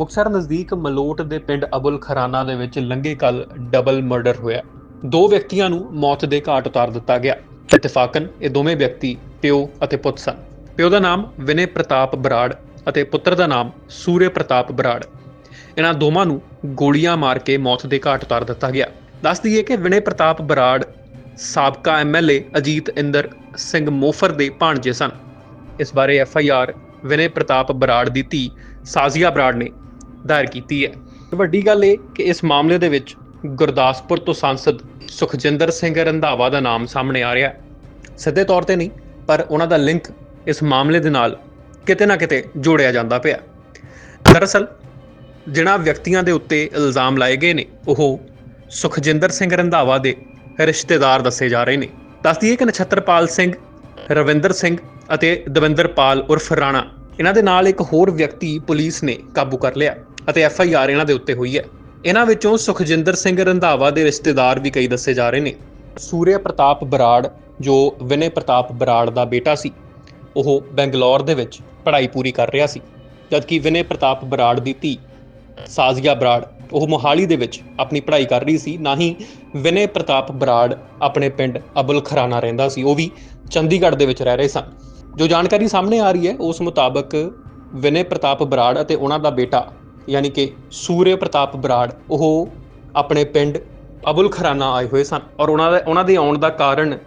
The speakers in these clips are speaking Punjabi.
ਮੁਕਤਸਰ ਨਜ਼ਦੀਕ ਮਲੋਟ ਦੇ ਪਿੰਡ ਅਬੁਲ ਖਰਾਨਾ ਦੇ ਵਿੱਚ ਲੰਘੇ ਕੱਲ ਡਬਲ ਮਰਡਰ ਹੋਇਆ। ਦੋ ਵਿਅਕਤੀਆਂ ਨੂੰ ਮੌਤ ਦੇ ਘਾਟ ਉਤਾਰ ਦਿੱਤਾ ਗਿਆ। ਇਤਫਾਕਨ ਇਹ ਦੋਵੇਂ ਵਿਅਕਤੀ ਪਿਓ ਅਤੇ ਪੁੱਤ ਸਨ। ਪਿਓ ਦਾ ਨਾਮ ਵਿਨੇ ਪ੍ਰਤਾਪ ਬਰਾੜ ਅਤੇ ਪੁੱਤਰ ਦਾ ਨਾਮ ਸੂਰਯ ਪ੍ਰਤਾਪ ਬਰਾੜ। ਇਹਨਾਂ ਦੋਵਾਂ ਨੂੰ ਗੋਲੀਆਂ ਮਾਰ ਕੇ ਮੌਤ ਦੇ ਘਾਟ ਉਤਾਰ ਦਿੱਤਾ ਗਿਆ। ਦੱਸ ਦਈਏ ਕਿ ਵਿਨੇ ਪ੍ਰਤਾਪ ਬਰਾੜ ਸਾਬਕਾ ਐਮਐਲਏ ਅਜੀਤ ਇੰਦਰ ਸਿੰਘ ਮੋਫਰ ਦੇ ਭਾਣਜੇ ਸਨ। ਇਸ ਬਾਰੇ F I R Vinay Pratap Brar ਦੀ ਧੀ ਸਾਜ਼ੀਆ ਬਰਾੜ ਨੇ ਦਾਇਰ ਕੀਤੀ ਹੈ। ਵੱਡੀ ਗੱਲ ਇਹ ਕਿ ਇਸ ਮਾਮਲੇ ਦੇ ਵਿੱਚ ਗੁਰਦਾਸਪੁਰ ਤੋਂ ਸੰਸਦ ਸੁਖਜਿੰਦਰ ਸਿੰਘ ਰੰਧਾਵਾ ਦਾ ਨਾਮ ਸਾਹਮਣੇ ਆ ਰਿਹਾ ਹੈ। ਸਿੱਧੇ ਤੌਰ ਤੇ ਨਹੀਂ, ਪਰ ਉਹਨਾਂ ਦਾ ਲਿੰਕ ਇਸ ਮਾਮਲੇ ਦੇ ਨਾਲ ਕਿਤੇ ਨਾ ਕਿਤੇ ਜੋੜਿਆ ਜਾਂਦਾ ਪਿਆ ਦਰਅਸਲ, ਜਿਨ੍ਹਾਂ ਵਿਅਕਤੀਆਂ ਦੇ ਉੱਤੇ ਇਲਜ਼ਾਮ ਲਾਏ ਗਏ ਨੇ, ਉਹ ਸੁਖਜਿੰਦਰ ਸਿੰਘ ਰੰਧਾਵਾ ਦੇ ਰਿਸ਼ਤੇਦਾਰ ਦੱਸੇ ਜਾ ਰਹੇ ਨੇ। ਦੱਸਦੀ ਹੈ ਕਿ ਨਛੱਤਰਪਾਲ ਸਿੰਘ, ਰਵਿੰਦਰ ਸਿੰਘ ਅਤੇ ਦਵਿੰਦਰਪਾਲ ਉਰਫ ਰਾਣਾ, ਇਹਨਾਂ ਦੇ ਨਾਲ ਇੱਕ ਹੋਰ ਵਿਅਕਤੀ ਪੁਲਿਸ ਨੇ ਕਾਬੂ ਕਰ ਲਿਆ। ਅਤੇ ਐਫ ਆਈ ਆਰ ਇਹਨਾਂ ਦੇ ਉੱਤੇ ਹੋਈ ਹੈ। ਇਹਨਾਂ ਵਿੱਚੋਂ ਸੁਖਜਿੰਦਰ ਸਿੰਘ ਰੰਧਾਵਾ ਦੇ ਰਿਸ਼ਤੇਦਾਰ ਵੀ ਕਈ ਦੱਸੇ ਜਾ ਰਹੇ ਨੇ। ਸੂਰਿਆ ਪ੍ਰਤਾਪ ਬਰਾੜ, ਜੋ ਵਿਨੇ ਪ੍ਰਤਾਪ ਬਰਾੜ ਦਾ ਬੇਟਾ ਸੀ, ਉਹ ਬੈਂਗਲੌਰ ਦੇ ਵਿੱਚ ਪੜ੍ਹਾਈ ਪੂਰੀ ਕਰ ਰਿਹਾ ਸੀ, ਜਦਕਿ ਵਿਨੇ ਪ੍ਰਤਾਪ ਬਰਾੜ ਦੀ ਧੀ ਸਾਜ਼ੀਆ ਬਰਾੜ, ਉਹ ਮੋਹਾਲੀ ਦੇ ਵਿੱਚ ਆਪਣੀ ਪੜ੍ਹਾਈ ਕਰ ਰਹੀ ਸੀ। ਨਾ ਹੀ ਵਿਨੇ ਪ੍ਰਤਾਪ ਬਰਾੜ ਆਪਣੇ ਪਿੰਡ ਅਬੁਲ ਖਰਾਨਾ ਰਹਿੰਦਾ ਸੀ, ਉਹ ਵੀ ਚੰਡੀਗੜ੍ਹ ਦੇ ਵਿੱਚ ਰਹਿ ਰਹੇ ਸਨ। ਜੋ ਜਾਣਕਾਰੀ ਸਾਹਮਣੇ ਆ ਰਹੀ ਹੈ, ਉਸ ਮੁਤਾਬਕ ਵਿਨੇ ਪ੍ਰਤਾਪ ਬਰਾੜ ਅਤੇ ਉਹਨਾਂ ਦਾ ਬੇਟਾ ਯਾਨੀ ਕਿ ਸੂਰਯ ਪ੍ਰਤਾਪ ਬਰਾੜ, ਉਹ ਆਪਣੇ ਪਿੰਡ ਅਬੁਲ ਖਰਾਨਾ ਆਏ ਹੋਏ ਸਨ ਔਰ ਉਹਨਾਂ ਦਾ, ਉਹਨਾਂ ਦੇ ਆਉਣ ਦਾ ਕਾਰਨ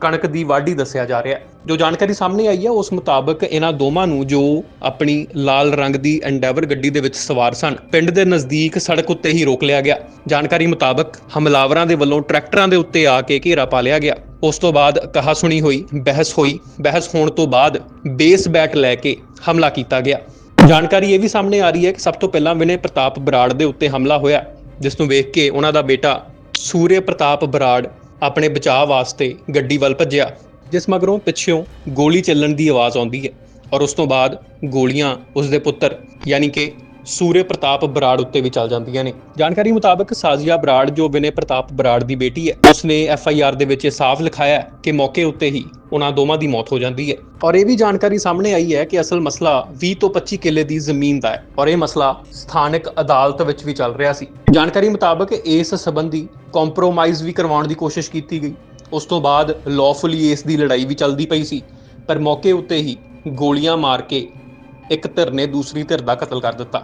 ਕਣਕ ਦੀ ਵਾਢੀ ਦੱਸਿਆ ਜਾ ਰਿਹਾ ਹੈ। ਜੋ ਜਾਣਕਾਰੀ ਸਾਹਮਣੇ ਆਈ ਹੈ, ਉਸ ਮੁਤਾਬਕ ਇਹਨਾਂ ਦੋਵਾਂ ਨੂੰ ਜੋ ਆਪਣੀ ਲਾਲ ਰੰਗ ਦੀ ਐਂਡੈਵਰ ਗੱਡੀ ਦੇ ਵਿੱਚ ਸਵਾਰ ਸਨ, ਪਿੰਡ ਦੇ ਨਜ਼ਦੀਕ ਸੜਕ ਉੱਤੇ ਹੀ ਰੋਕ ਲਿਆ ਗਿਆ। ਜਾਣਕਾਰੀ ਮੁਤਾਬਕ ਹਮਲਾਵਰਾਂ ਦੇ ਵੱਲੋਂ ਟਰੈਕਟਰਾਂ ਦੇ ਉੱਤੇ ਆ ਕੇ ਘੇਰਾ ਪਾ ਲਿਆ ਗਿਆ। ਉਸ ਤੋਂ ਬਾਅਦ ਕਹਾ ਸੁਣੀ ਹੋਈ, ਬਹਿਸ ਹੋਈ। ਬਹਿਸ ਹੋਣ ਤੋਂ ਬਾਅਦ ਬੇਸ ਬੈਟ ਲੈ ਕੇ ਹਮਲਾ ਕੀਤਾ ਗਿਆ। ਜਾਣਕਾਰੀ ਇਹ ਵੀ ਸਾਹਮਣੇ ਆ ਰਹੀ ਹੈ ਕਿ ਸਭ ਤੋਂ ਪਹਿਲਾਂ ਵਿਨੇ ਪ੍ਰਤਾਪ ਬਰਾੜ ਦੇ ਉੱਤੇ ਹਮਲਾ ਹੋਇਆ ਜਿਸ ਨੂੰ ਵੇਖ ਕੇ ਉਹਨਾਂ ਦਾ ਬੇਟਾ ਸੂਰਯ ਪ੍ਰਤਾਪ ਬਰਾੜ ਆਪਣੇ ਬਚਾਅ ਵਾਸਤੇ ਗੱਡੀ ਵੱਲ ਭੱਜਿਆ, ਜਿਸ ਮਗਰੋਂ ਪਿੱਛੋਂ ਗੋਲੀ ਚੱਲਣ ਦੀ ਆਵਾਜ਼ ਆਉਂਦੀ ਹੈ ਔਰ ਉਸ ਤੋਂ ਬਾਅਦ ਗੋਲੀਆਂ ਉਸ ਦੇ ਪੁੱਤਰ ਯਾਨੀ ਕਿ ਸੂਰਯ ਪ੍ਰਤਾਪ ਬਰਾੜ ਉੱਤੇ ਵੀ ਚੱਲ ਜਾਂਦੀਆਂ ਨੇ। ਜਾਣਕਾਰੀ ਮੁਤਾਬਕ ਸਾਜ਼ੀਆ ਬਰਾੜ, ਜੋ ਵਿਨੇ ਪ੍ਰਤਾਪ ਬਰਾੜ ਦੀ ਬੇਟੀ ਹੈ, ਉਸਨੇ ਐਫ ਆਈ ਆਰ ਦੇ ਵਿੱਚ ਇਹ ਸਾਫ਼ ਲਿਖਾਇਆ ਕਿ ਮੌਕੇ ਉੱਤੇ ਹੀ ਉਹਨਾਂ ਦੋਵਾਂ ਦੀ ਮੌਤ ਹੋ ਜਾਂਦੀ ਹੈ। ਔਰ ਇਹ ਵੀ ਜਾਣਕਾਰੀ ਸਾਹਮਣੇ ਆਈ ਹੈ ਕਿ ਅਸਲ ਮਸਲਾ 20 ਤੋਂ 25 ਕਿੱਲੇ ਦੀ ਜ਼ਮੀਨ ਦਾ ਹੈ ਔਰ ਇਹ ਮਸਲਾ ਸਥਾਨਕ ਅਦਾਲਤ ਵਿੱਚ ਵੀ ਚੱਲ ਰਿਹਾ ਸੀ। ਜਾਣਕਾਰੀ ਮੁਤਾਬਕ ਇਸ ਸੰਬੰਧੀ ਕੰਪਰੋਮਾਈਜ਼ ਵੀ ਕਰਵਾਉਣ ਦੀ ਕੋਸ਼ਿਸ਼ ਕੀਤੀ ਗਈ। ਉਸ ਤੋਂ ਬਾਅਦ ਲਾਫੁਲੀ ਇਸ ਦੀ ਲੜਾਈ ਵੀ ਚੱਲਦੀ ਪਈ ਸੀ। ਪਰ ਮੌਕੇ ਉੱਤੇ ਹੀ ਗੋਲੀਆਂ ਮਾਰ ਕੇ ਇੱਕ ਧਿਰ ਨੇ ਦੂਸਰੀ ਧਿਰ ਦਾ ਕਤਲ ਕਰ ਦਿੱਤਾ।